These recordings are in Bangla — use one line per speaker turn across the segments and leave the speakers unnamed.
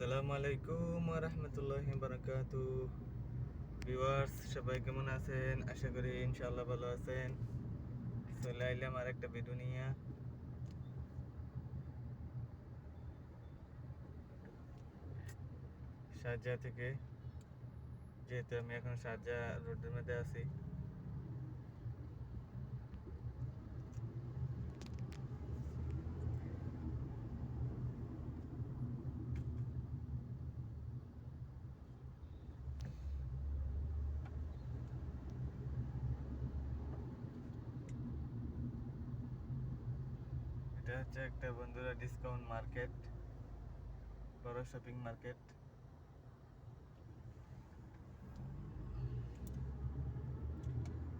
আসসালামু আলাইকুম রহমতুল্লাহ বারাকাতু ভিউয়ার্স সবাই কেমন আছেন? আশা করি ইনশাআল্লাহ ভালো আছেন। চলে আইলাম আর একটা ভিডিও নিয়ে। শারজা থেকে, যেহেতু আমি এখন শারজা রোডের মধ্যে আছি। এটা হচ্ছে একটা বন্ধুরা ডিসকাউন্ট মার্কেট বড় শপিং মার্কেট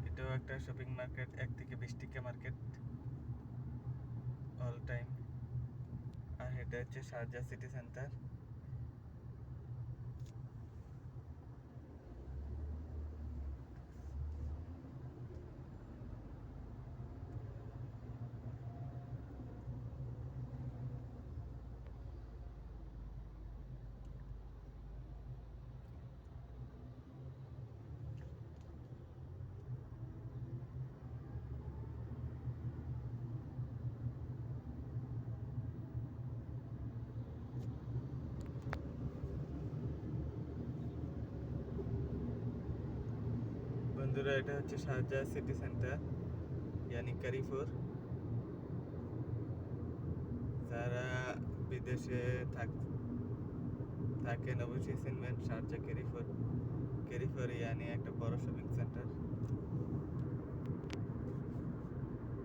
এটাও একটা শপিং মার্কেট এক থেকে বিশ টিকা মার্কেট অল টাইম আর এটা হচ্ছে শারজা সিটি সেন্টার বন্ধুরা এটা হচ্ছে শারজা সিটি সেন্টার, ইয়ানি কারিফুর। যারা বিদেশে থাক থাকেন, অবশ্যই চিনবেন শারজা কেরিফোর। কেরিফোর ইয়ানি একটা বড় শপিং সেন্টার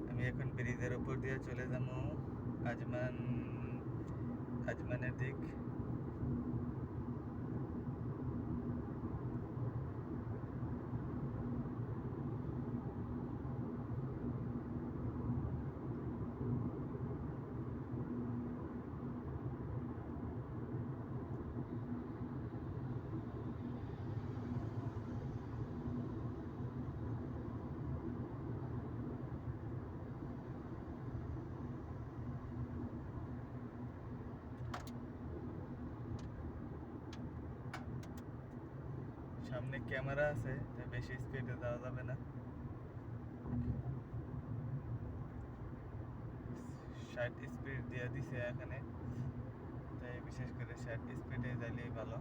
আমি এখন ব্রিজের উপর দিয়ে চলে যাব। আজমান আজমানের দিক। সামনে ক্যামেরা আছে তাই বেশি স্পিডে যাওয়া যাবে না। ষাট স্পিড দিয়ে দিছে এখানে। তাই বিশেষ করে ষাট স্পিডে যাইলেই ভালো।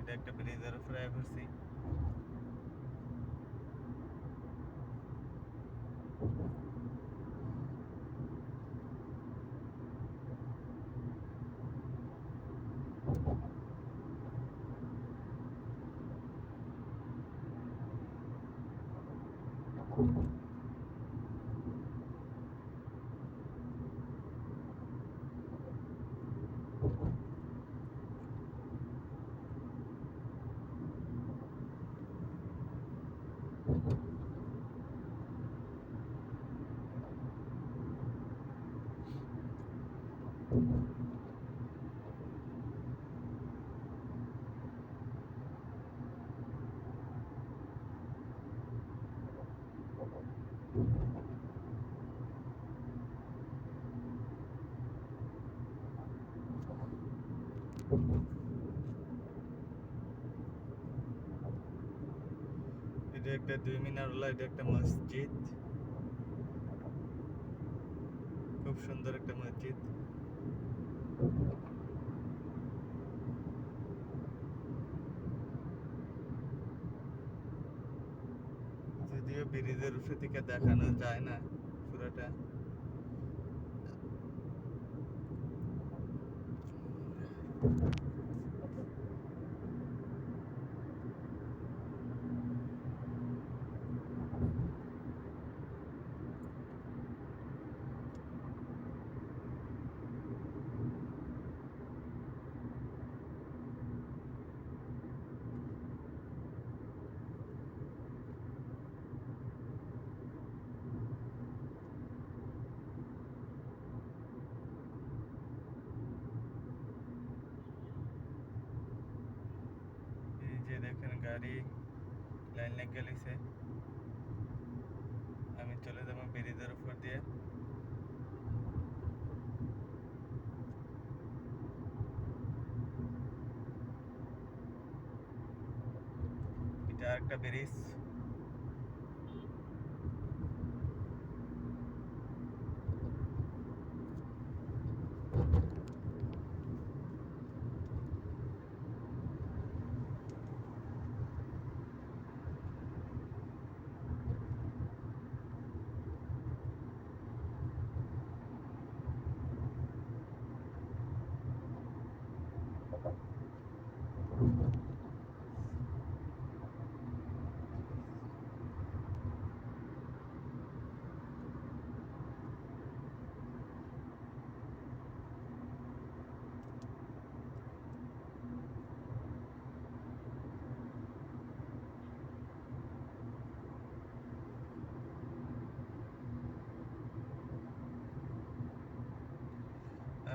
এটা একটা ব্রিজের উপরে ঘুরছি Thank you. এটা একটা দুই মিনারওয়ালা এটা একটা মসজিদ। খুব সুন্দর একটা মসজিদ। যদিও ব্রিজের উপরে থেকে দেখানো যায় না পুরোটা। जा लाइन लेक गली से हमें चले जाब ब्रीजर ऊपर दिए इटा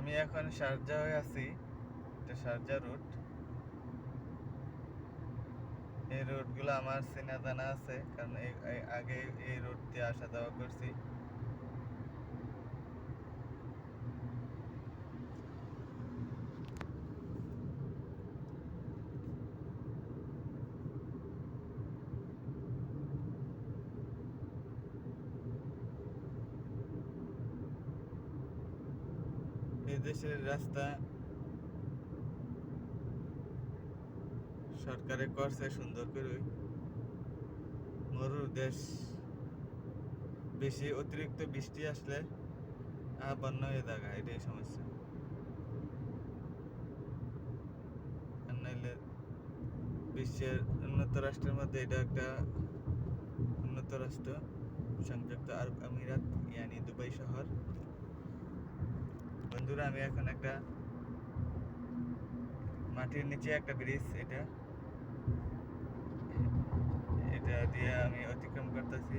আমি এখন শারজা হয়ে আছি। এটা শারজা রুট এই রুটগুলো আমার চেনা জানা আছে, কারণ আগে এই রুট দিয়ে আসা যাওয়া করছি। দেশের রাস্তা সরকারে করছে সুন্দর করে। মরুর দেশ। বেশি অতিরিক্ত বৃষ্টি আসলে বন্য হয়ে থাকা এটাই সমস্যা। বিশ্বের উন্নত রাষ্ট্রের মধ্যে এটা একটা উন্নত রাষ্ট্র, সংযুক্ত আরব আমিরাত, ইয়ানি দুবাই শহর। বন্ধুরা আমি এখন একটা মাটির নিচে একটা ব্রিজ এটা। এটা দিয়ে আমি অতিক্রম করতেছি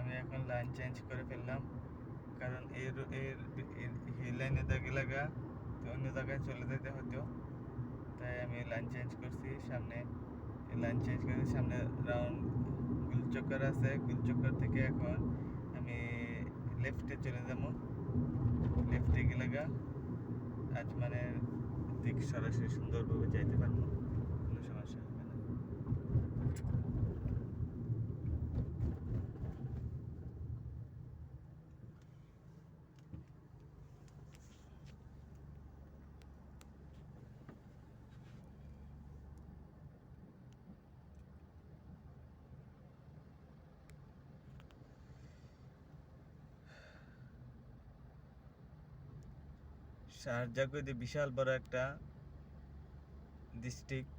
আমি এখন লাইন চেঞ্জ করে ফেললাম। কারণ এর এর এই লাইনে দাগে লাগা তো অন্য জায়গায় চলে যেতে হতো। তাই আমি লাইন চেঞ্জ করছি সামনে। লাইন চেঞ্জ করে সামনে রাউন্ড গুলচক্কর আছে গুলচক্কর থেকে এখন আমি লেফটে চলে যাব। লেফটে গেলে গা আজমানের দিক সরাসরি সুন্দরভাবে যাইতে পারব। কোনো সমস্যা হবে না। শারজা বিশাল বড় একটা ডিস্ট্রিক্ট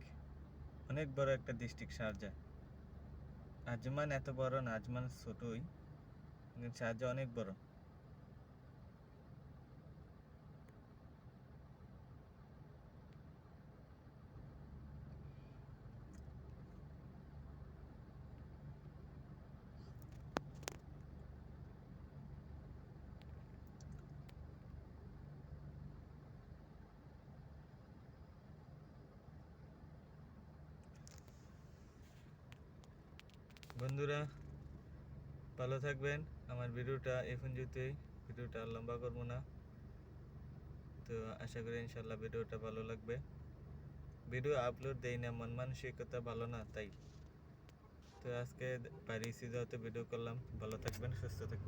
অনেক বড় একটা ডিস্ট্রিক্ট শারজা আজমান এত বড় না আজমান ছোটই শারজা অনেক বড়। বন্ধুরা, ভালো থাকবেন। আমার ভিডিওটা এই যেতে, ভিডিওটা লম্বা করব না। তো আশা করি ইনশাল্লাহ ভিডিওটা ভালো লাগবে। ভিডিও আপলোড দেই না, মন মানসিকতা ভালো না, তাই। তো আজকে বাড়ি সিজাতে ভিডিও করলাম। ভালো থাকবেন, সুস্থ থাকবেন।